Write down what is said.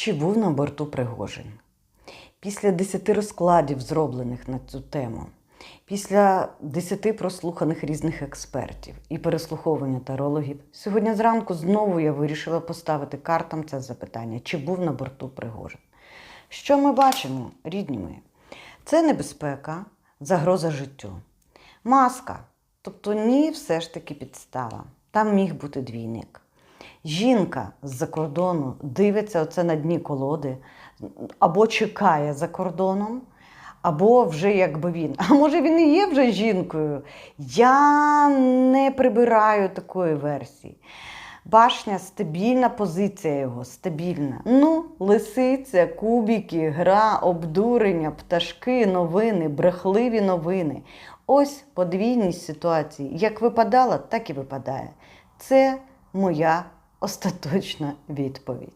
Чи був на борту Пригожин? Після десяти розкладів, зроблених на цю тему, після десяти прослуханих різних експертів і переслуховування тарологів, сьогодні зранку знову я вирішила поставити картам це запитання: чи був на борту Пригожин? Що ми бачимо, рідні мої? Це небезпека, загроза життю. Маска, тобто ні, все ж таки підстава. Там міг бути двійник. Жінка з-за кордону дивиться оце на дні колоди, або чекає за кордоном, або вже якби він. А може він і є вже жінкою? Я не прибираю такої версії. Башня стабільна позиція його, стабільна. Ну, лисиця, кубики, гра, обдурення, пташки, новини, брехливі новини. Ось подвійність ситуації. Як випадала, так і випадає. Це моя остаточна відповідь.